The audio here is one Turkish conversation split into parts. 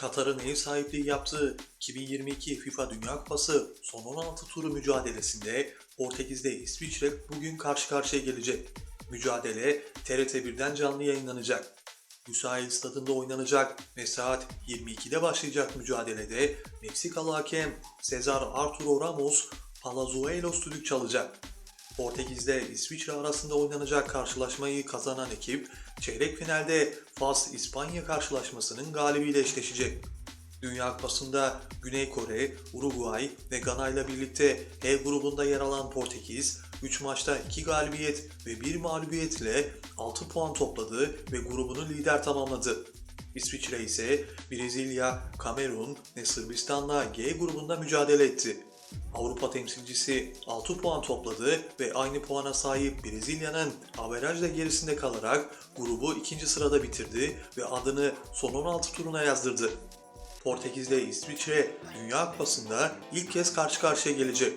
Katar'ın ev sahipliği yaptığı 2022 FIFA Dünya Kupası son 16 turu mücadelesinde Portekiz'de İsviçre bugün karşı karşıya gelecek. Mücadele TRT1'den canlı yayınlanacak. Müsait stadında oynanacak ve saat 22'de başlayacak mücadelede Meksikalı hakem Cesar Arturo Ramos Palazuelos düdük çalacak. Portekiz'de İsviçre arasında oynanacak karşılaşmayı kazanan ekip çeyrek finalde Fas-İspanya karşılaşmasının galibiyle eşleşecek. Dünya Kupası'nda Güney Kore, Uruguay ve Gana ile birlikte E grubunda yer alan Portekiz 3 maçta 2 galibiyet ve 1 mağlubiyetle 6 puan topladı ve grubunu lider tamamladı. İsviçre ise Brezilya, Kamerun ve Sırbistan'la G grubunda mücadele etti. Avrupa temsilcisi 6 puan topladı ve aynı puana sahip Brezilya'nın averajla gerisinde kalarak grubu ikinci sırada bitirdi ve adını son 16 turuna yazdırdı. Portekiz'le İsviçre Dünya Kupası'nda ilk kez karşı karşıya gelecek.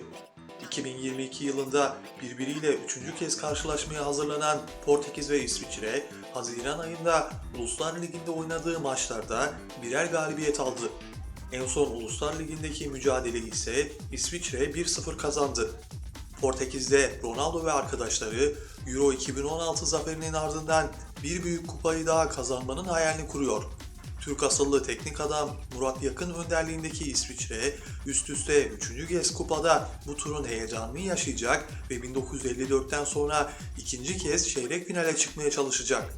2022 yılında birbiriyle üçüncü kez karşılaşmaya hazırlanan Portekiz ve İsviçre, Haziran ayında Uluslar Ligi'nde oynadığı maçlarda birer galibiyet aldı. En son Uluslar Ligi'ndeki mücadeleyi ise İsviçre 1-0 kazandı. Portekiz'de Ronaldo ve arkadaşları Euro 2016 zaferinin ardından bir büyük kupayı daha kazanmanın hayalini kuruyor. Türk asıllı teknik adam Murat Yakın önderliğindeki İsviçre üst üste 3. kez kupada bu turun heyecanını yaşayacak ve 1954'ten sonra ikinci kez çeyrek finale çıkmaya çalışacak.